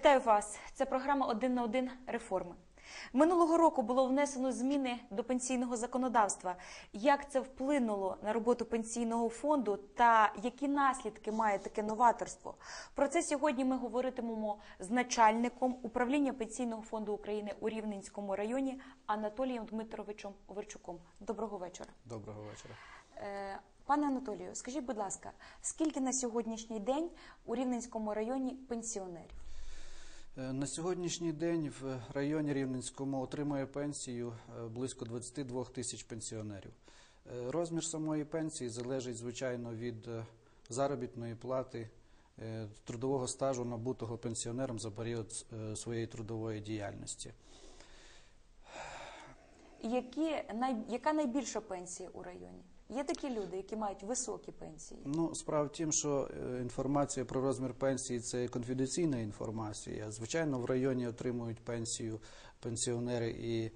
Вітаю вас! Це програма Один на один реформи. Минулого року було внесено зміни до пенсійного законодавства. Як це вплинуло на роботу пенсійного фонду та які наслідки має таке новаторство? Про це сьогодні ми говоритимемо з начальником управління пенсійного фонду України у Рівненському районі Анатолієм Дмитровичем Оверчуком. Доброго вечора. Доброго вечора. Е, Пане Анатолію, скажіть, будь ласка, скільки на сьогоднішній день у Рівненському районі пенсіонерів? Е, На сьогоднішній день в районі Рівненському отримує пенсію е, близько 22 тисяч пенсіонерів. Е, Розмір самої пенсії залежить, звичайно, від заробітної плати трудового стажу, набутого пенсіонером за період своєї трудової діяльності. Які, най, яка найбільша пенсія у районі? Є такі люди, які мають високі пенсії. Ну, справа в тім, що е, інформація про розмір пенсії це конфіденційна інформація. Звичайно, в районі отримують пенсію пенсіонери і е,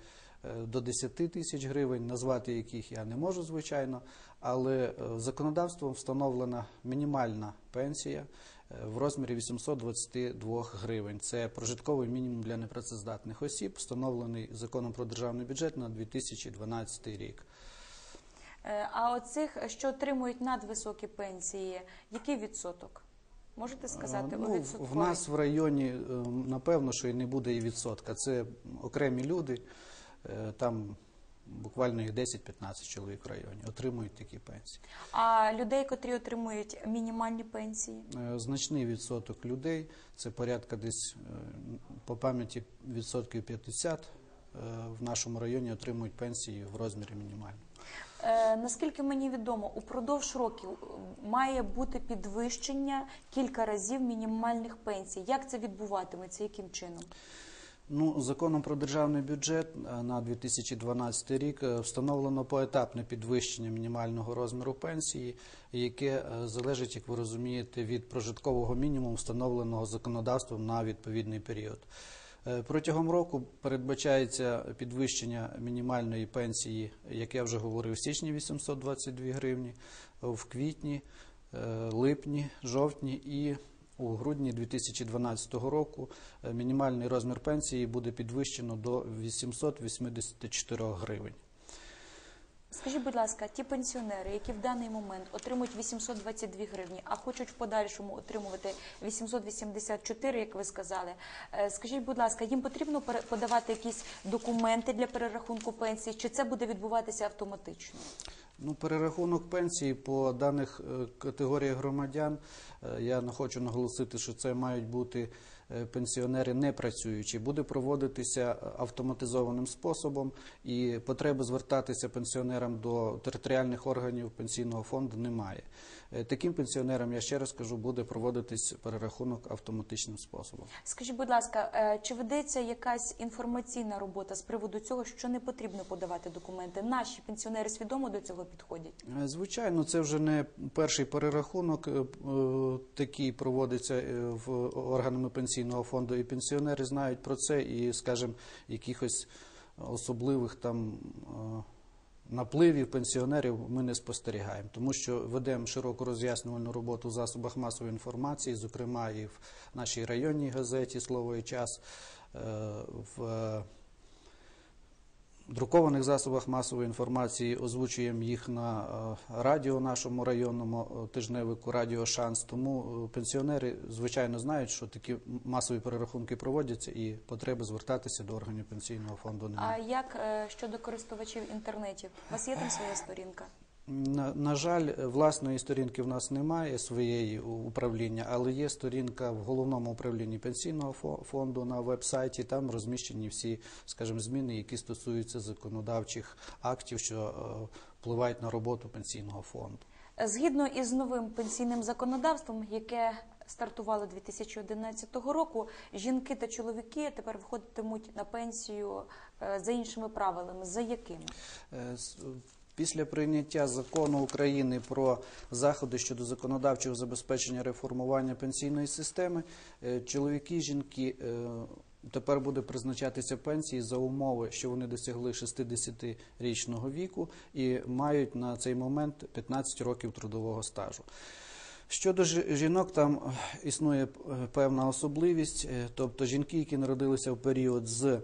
до 10 тисяч гривень, назвати яких я не можу, звичайно, але е, законодавством встановлена мінімальна пенсія в розмірі 822 гривень. Це прожитковий мінімум для непрацездатних осіб, встановлений законом про державний бюджет на 2012 рік. Е, А оцих, що отримують надвисокі пенсії, який відсоток? Можете сказати? Ну, у в нас в районі е, напевно, що і не буде і відсотка. Це окремі люди, е, там буквально їх 10-15 чоловік в районі отримують такі пенсії. А людей, котрі отримують мінімальні пенсії? Е, Значний відсоток людей, це порядка десь е, по пам'яті відсотків 50 е, в нашому районі отримують пенсії в розмірі мінімального. Е, наскільки мені відомо, упродовж років е, має бути підвищення кілька разів мінімальних пенсій. Як це відбуватиметься? Яким чином? Ну, законом про державний бюджет е, на 2012 рік встановлено поетапне підвищення мінімального розміру пенсії, яке залежить, як ви розумієте, від прожиткового мінімуму, встановленого законодавством на відповідний період. Е, Протягом року передбачається підвищення мінімальної пенсії, як я вже говорив, в січні 822 гривні, в квітні, е, липні, жовтні і у грудні 2012 року е, мінімальний розмір пенсії буде підвищено до 884 гривень. Скажіть, будь ласка, ті пенсіонери, які в даний момент отримують 822 гривні, а хочуть в подальшому отримувати 884, як ви сказали, е, скажіть, будь ласка, їм потрібно подавати якісь документи для перерахунку пенсії, чи це буде відбуватися автоматично? Ну, перерахунок пенсії по даних е, категоріях громадян, е, я не хочу наголосити, що це мають бути пенсіонери не працюючі, буде проводитися е, автоматизованим способом, і потреби звертатися пенсіонерам до територіальних органів пенсійного фонду немає. Е, Таким пенсіонерам, я ще раз кажу, буде проводитись перерахунок автоматичним способом. Скажіть, будь ласка, е, чи ведеться якась інформаційна робота з приводу цього, що не потрібно подавати документи? Наші пенсіонери свідомо до цього підходять? Е, Звичайно, це вже не перший перерахунок, е, е, такий проводиться е, в органами пенсійного фонду, і пенсіонери знають про це, і, скажімо, якихось особливих там е, напливів пенсіонерів ми не спостерігаємо, тому що ведемо широку роз'яснювальну роботу в засобах масової інформації, зокрема і в нашій районній газеті Слово і час. е, в друкованих засобах масової інформації озвучуємо їх на е, радіо нашому районному е, тижневику Радіо Шанс. Тому е, пенсіонери звичайно знають, що такі масові перерахунки проводяться, і потреби звертатися до органів пенсійного фонду А як щодо користувачів інтернетів? У вас є там своя сторінка? На, на жаль, е, власної сторінки в нас немає своєї управління, але є сторінка в головному управлінні пенсійного фо- фонду на веб-сайті. Там розміщені всі, скажімо, зміни, які стосуються законодавчих актів, що е, впливають на роботу пенсійного фонду. Згідно із новим пенсійним законодавством, яке стартувало 2011 року, жінки та чоловіки тепер виходитимуть на пенсію е, за іншими правилами. За якими? Після прийняття закону України про заходи щодо законодавчого забезпечення реформування пенсійної системи, е, чоловіки і жінки е, тепер буде призначатися пенсії за умови, що вони досягли 60-річного віку і мають на цей момент 15 років трудового стажу. Щодо жі- жінок, там е, існує певна особливість, тобто жінки, які народилися в період з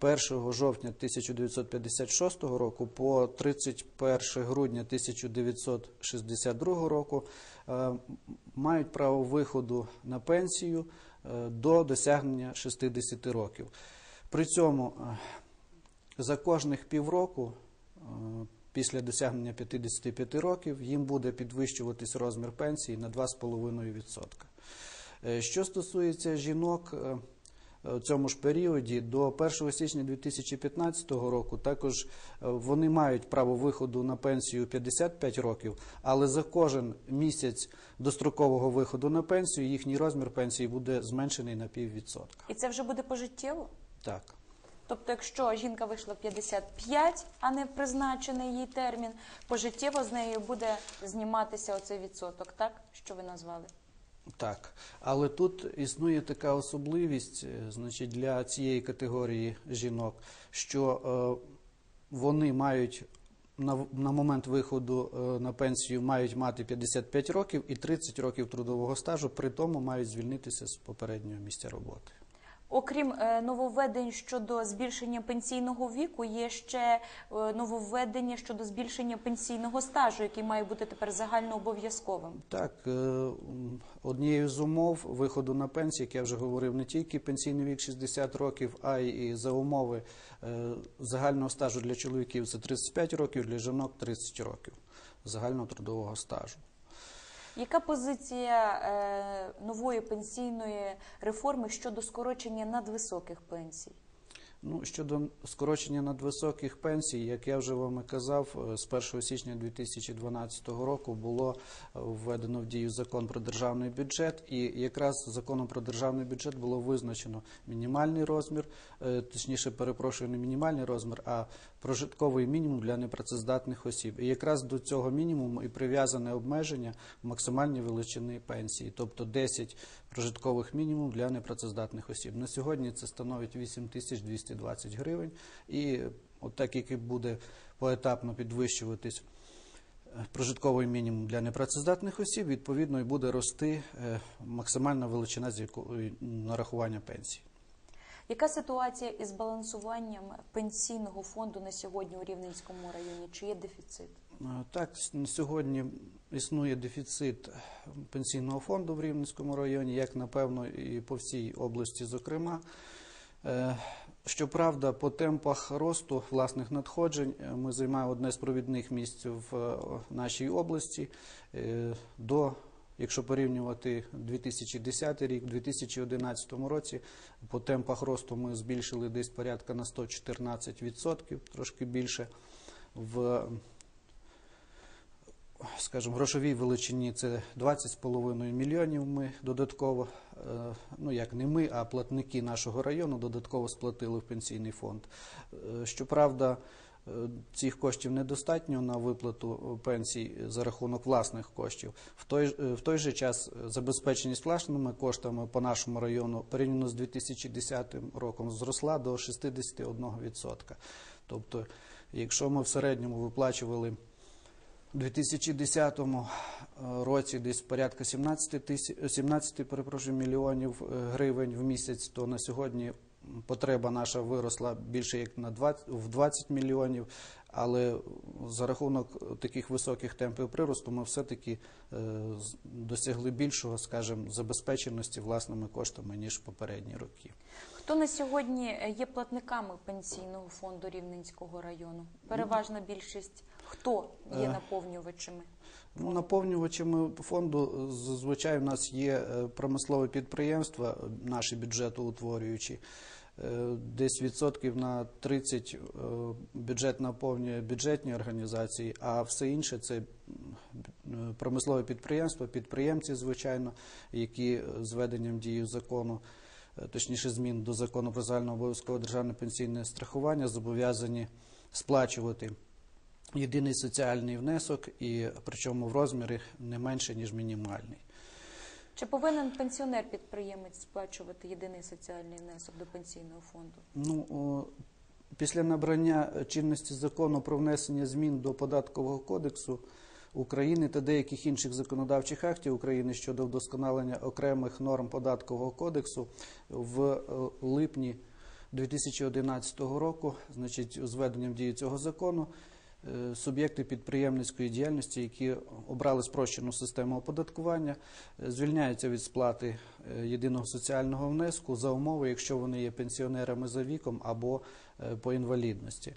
1 жовтня 1956 року по 31 грудня 1962 року, е, мають право виходу на пенсію е, до досягнення 60 років. При цьому е, за кожних півроку після досягнення 55 років їм буде підвищуватись розмір пенсії на 2,5%. Е, Що стосується жінок цьому ж періоді, до 1 січня 2015 року також е, вони мають право виходу на пенсію 55 років, але за кожен місяць дострокового виходу на пенсію їхній розмір пенсії буде зменшений на піввідсотка. І це вже буде пожиттєво? Так. Тобто, якщо жінка вийшла в 55, а не призначений їй термін, пожиттєво з нею буде зніматися оцей відсоток, так? Що ви назвали? Так, але тут існує така особливість, е, значить, для цієї категорії жінок, що е, вони мають на, на момент виходу е, на пенсію мають мати 55 років і 30 років трудового стажу, при тому мають звільнитися з попереднього місця роботи. Окрім е, нововведень щодо збільшення пенсійного віку, є ще е, нововведення щодо збільшення пенсійного стажу, який має бути тепер загальнообов'язковим. Так, е, однією з умов виходу на пенсію, як я вже говорив, не тільки пенсійний вік 60 років, а й за умови загального стажу для чоловіків це 35 років, для жінок 30 років загального трудового стажу. Яка позиція е, нової пенсійної реформи щодо скорочення надвисоких пенсій? Ну, щодо скорочення надвисоких пенсій, як я вже вам і казав, е, з 1 січня 2012 року було е, введено в дію закон про державний бюджет, і якраз законом про державний бюджет було визначено мінімальний розмір, е, точніше, перепрошую, не мінімальний розмір, а прожитковий мінімум для непрацездатних осіб. І якраз до цього мінімуму і прив'язане обмеження максимальної величини пенсії, тобто 10 прожиткових мінімум для непрацездатних осіб. На сьогодні це становить 8220 гривень, і от так як і буде поетапно підвищуватись е, прожитковий мінімум для непрацездатних осіб, відповідно і буде рости е, максимальна величина з якої нарахування пенсії. Яка ситуація із балансуванням пенсійного фонду на сьогодні у Рівненському районі? Чи є дефіцит? Е, Так, на сьогодні існує дефіцит пенсійного фонду в Рівненському районі, як напевно і по всій області, зокрема. Е, Щоправда, по темпах росту власних надходжень е, ми займаємо одне з провідних місць в нашій області. До, якщо порівнювати 2010 рік, в 2011 році по темпах росту ми збільшили десь порядка на 114%, трошки більше. В скажімо, грошовій величині це 20,5 мільйонів. Ми додатково, е, ну як не ми, а платники нашого району додатково сплатили в пенсійний фонд. Е, Щоправда, цих коштів недостатньо на виплату пенсій за рахунок власних коштів. В той, е, в той же час е, забезпеченість власними коштами по нашому району порівняно з 2010 роком зросла до 61%. Тобто, якщо ми в середньому виплачували у 2010 році десь порядка 17, тисяч, 17 перепрошую, мільйонів е, гривень в місяць, то на сьогодні потреба наша виросла більше як на 20, в 20 мільйонів, але за рахунок таких високих темпів приросту ми все-таки е, досягли більшого, скажімо, забезпеченості власними коштами, ніж в попередні роки. Хто на сьогодні є платниками пенсійного фонду Рівненського району? Переважна більшість хто є Е, наповнювачами? Ну, наповнювачами фонду е, зазвичай в нас є е, промислові підприємства, е, наші бюджетоутворюючі. Е, Десь відсотків на 30 е, бюджет наповнює бюджетні організації, а все інше це м, е, промислові підприємства, підприємці, звичайно, які е, з введенням дії закону, е, точніше змін до закону про загальнообов'язкове державне пенсійне страхування зобов'язані сплачувати єдиний соціальний внесок, і причому в розмірі не менше, ніж мінімальний. Чи повинен пенсіонер-підприємець сплачувати єдиний соціальний внесок до пенсійного фонду? Ну, о, після набрання чинності закону про внесення змін до податкового кодексу України та деяких інших законодавчих актів України щодо вдосконалення окремих норм податкового кодексу в е, липні 2011 року, значить, з введенням дії цього закону, суб'єкти підприємницької діяльності, які обрали спрощену систему оподаткування, е, звільняються від сплати е, єдиного соціального внеску за умови, якщо вони є пенсіонерами за віком або е, по інвалідності.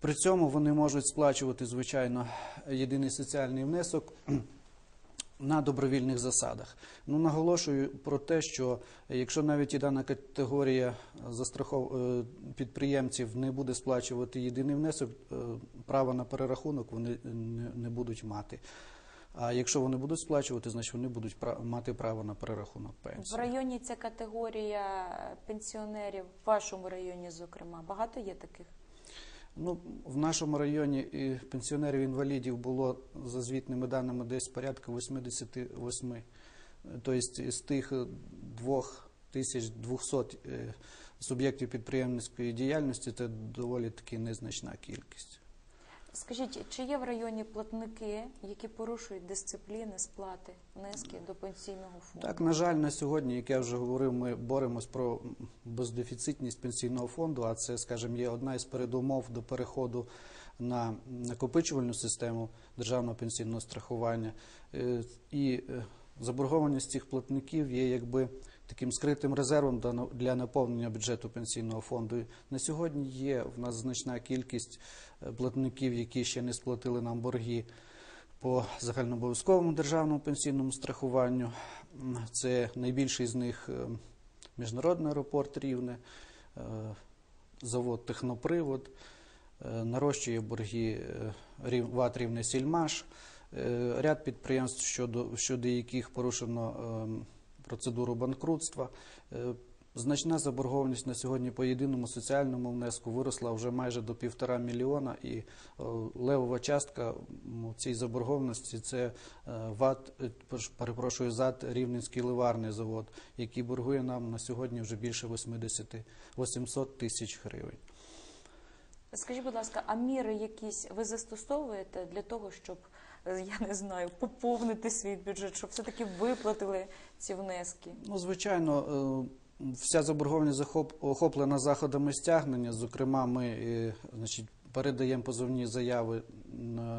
При цьому вони можуть сплачувати, звичайно, єдиний соціальний внесок на добровільних засадах. Ну, наголошую про те, що якщо навіть і дана категорія застрахов... е, підприємців не буде сплачувати єдиний внесок, е, права на перерахунок вони не, будуть мати. А якщо вони будуть сплачувати, значить вони будуть мати право на перерахунок В районі ця категорія пенсіонерів, в вашому районі, зокрема, багато є таких? Ну, в нашому районі і пенсіонерів-інвалідів було за звітними даними десь порядка 88. Тобто з тих 2200 е, суб'єктів підприємницької діяльності це доволі таки незначна кількість. Скажіть, чи є в районі платники, які порушують дисципліни, сплати, внески до пенсійного фонду? Так, на жаль, на сьогодні, як я вже говорив, ми боремось про бездефіцитність пенсійного фонду, а це, скажімо, є одна із передумов до переходу на накопичувальну систему державного пенсійного страхування. Е, І е, заборгованість цих платників є якби таким скритим резервом для наповнення бюджету пенсійного фонду. На сьогодні є в нас значна кількість е, платників, які ще не сплатили нам борги по загальнообов'язковому державному пенсійному страхуванню. Це найбільший з них е, міжнародний аеропорт Рівне, е, завод Технопривод, нарощує борги ВАТ Рівне Сільмаш, ряд підприємств, щодо, щодо яких порушено е, процедуру банкрутства. Е, Значна заборгованість на сьогодні по єдиному соціальному внеску виросла вже майже до півтора мільйона, і е, левова частка цій заборгованості це е, ВАТ, перепрошую, ЗАД Рівненський ливарний завод, який боргує нам на сьогодні вже більше 80 800 тисяч гривень. Скажіть, будь ласка, а міри якісь ви застосовуєте для того, щоб я не знаю, поповнити свій бюджет, щоб все-таки виплатили ці внески? Ну, звичайно, е, вся заборгованість охоплена заходами стягнення. Зокрема, ми е, значить, передаємо позовні заяви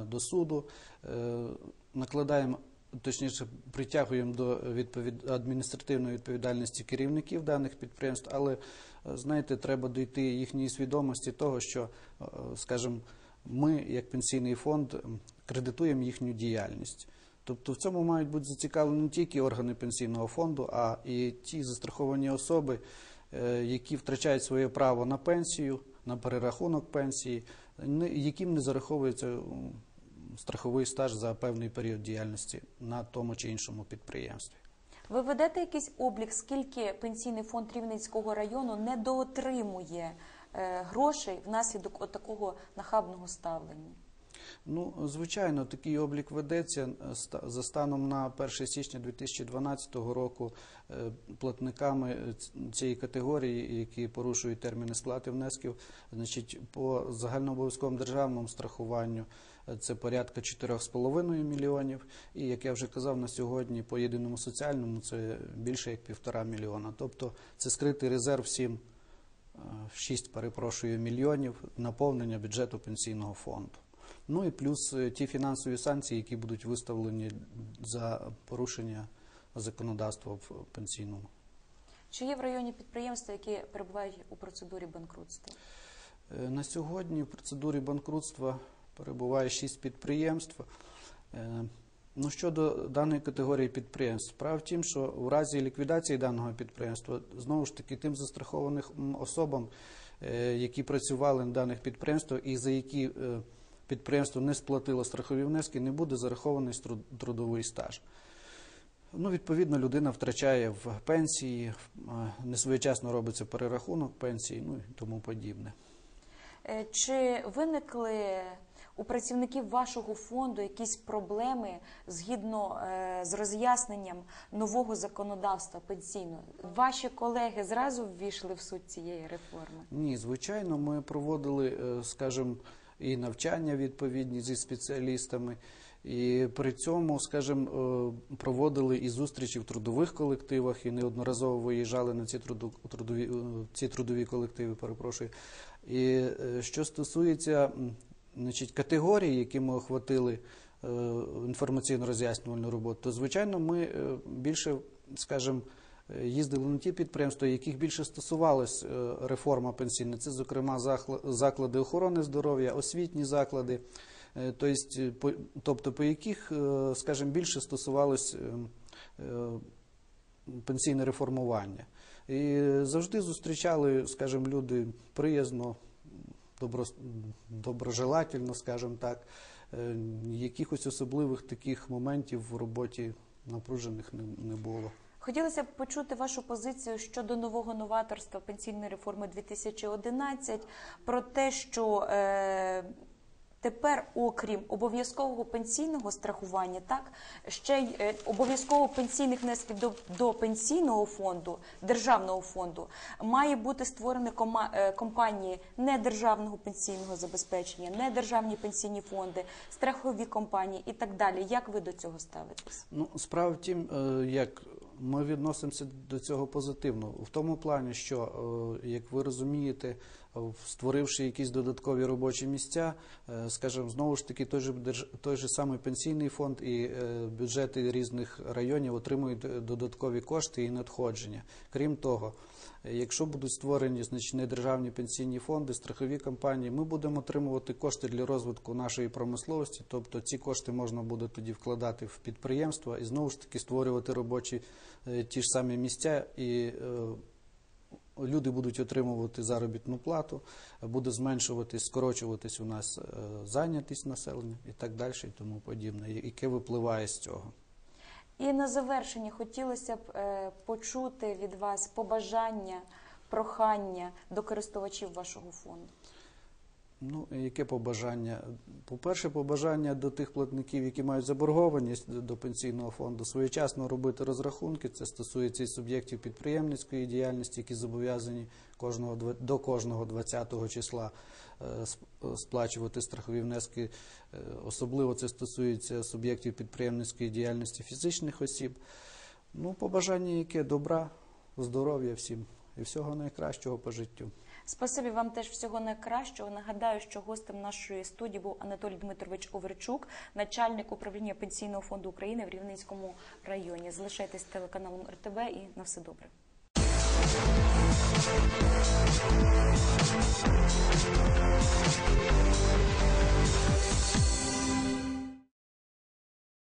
до суду, е, накладаємо. Точніше, притягуємо до відповід... адміністративної відповідальності керівників даних підприємств, але е, знаєте, треба дійти їхньої свідомості того, що, е, скажімо, ми, як пенсійний фонд, кредитуємо їхню діяльність. Тобто в цьому мають бути зацікавлені не тільки органи пенсійного фонду, а і ті застраховані особи, е, які втрачають своє право на пенсію, на перерахунок пенсії, яким не зараховується страховий стаж за певний період діяльності на тому чи іншому підприємстві. Ви ведете якийсь облік, скільки пенсійний фонд Рівненського району недоотримує е, грошей внаслідок такого нахабного ставлення? Ну, звичайно, такий облік ведеться Е, за станом на 1 січня 2012 року е, платниками е, цієї категорії, які порушують терміни сплати внесків, значить, по загальнообов'язковому державному страхуванню е, це порядка 4,5 мільйонів. І як я вже казав, на сьогодні по єдиному соціальному це більше як півтора мільйона. Тобто це скритий резерв 7, 6, перепрошую, мільйонів наповнення бюджету пенсійного фонду. Ну і плюс е, ті фінансові санкції, які будуть виставлені за порушення законодавства в пенсійному. Чи є в районі підприємства, які перебувають у процедурі банкрутства? Е, На сьогодні в процедурі банкрутства перебуває 6 підприємств. Ну, щодо даної категорії підприємств, справа в тім, що в разі ліквідації даного підприємства, знову ж таки, тим застрахованих особам, е, які працювали на даних підприємствах і за які е, підприємство не сплатило страхові внески, не буде зарахований трудовий стаж. Ну, відповідно, людина втрачає в пенсії, е, несвоєчасно робиться перерахунок пенсії, ну і тому подібне. Чи виникли у працівників вашого фонду якісь проблеми згідно е, з роз'ясненням нового законодавства пенсійного? Ваші колеги зразу ввійшли в суть цієї реформи? Ні, звичайно, ми проводили, е, скажімо, і навчання відповідні зі спеціалістами. І при цьому, скажімо, е, проводили і зустрічі в трудових колективах, і неодноразово виїжджали на ці трудові, ці трудові колективи. Перепрошую. І що стосується значить, категорій, які ми охватили е, інформаційно-роз'яснювальну роботу, то звичайно ми е, більше, скажімо, е, їздили на ті підприємства, яких більше стосувалась реформа пенсійна. Це, зокрема, заклади охорони здоров'я, освітні заклади, то есть, по- тобто по яких, скажімо, більше стосувалось пенсійне реформування. І завжди зустрічали, скажімо, люди приязно, добро, доброжелательно, скажімо так. Е, Якихось особливих таких моментів в роботі напружених не, не було. Хотілося б почути вашу позицію щодо нового новаторства пенсійної реформи 2011, про те, що е, тепер, окрім обов'язкового пенсійного страхування, так ще й е, обов'язково пенсійних внесків до, до пенсійного фонду, державного фонду, має бути створені кома, е, компанії недержавного пенсійного забезпечення, недержавні пенсійні фонди, страхові компанії і так далі. Як ви до цього ставитесь? Ну, справа в тім, е, як ми відносимося до цього позитивно, в тому плані, що, е, як ви розумієте, створивши якісь додаткові робочі місця, е, скажімо, знову ж таки, той же, той же самий пенсійний фонд і е, бюджети різних районів отримують е, додаткові кошти і надходження. Крім того, якщо будуть створені значить, недержавні пенсійні фонди, страхові компанії, ми будемо отримувати кошти для розвитку нашої промисловості. Тобто ці кошти можна буде тоді вкладати в підприємства і знову ж таки створювати робочі ті ж самі місця і. Люди будуть отримувати заробітну плату, буде зменшуватись, скорочуватись у нас е, зайнятість населення і так далі, і тому подібне, яке випливає з цього. І на завершення хотілося б е, почути від вас побажання, прохання до користувачів вашого фонду. Ну, яке побажання? По-перше, побажання до тих платників, які мають заборгованість до пенсійного фонду, своєчасно робити розрахунки. Це стосується і суб'єктів підприємницької діяльності, які зобов'язані кожного до кожного 20-го числа е, сплачувати страхові внески. Е, Особливо це стосується суб'єктів підприємницької діяльності фізичних осіб. Ну, побажання яке добра, здоров'я всім і всього найкращого по життю. Спасибі вам теж всього найкращого. Нагадаю, що гостем нашої студії був Анатолій Дмитрович Оверчук, начальник управління пенсійного фонду України в Рівненському районі. Залишайтесь телеканалом РТБ і на все добре.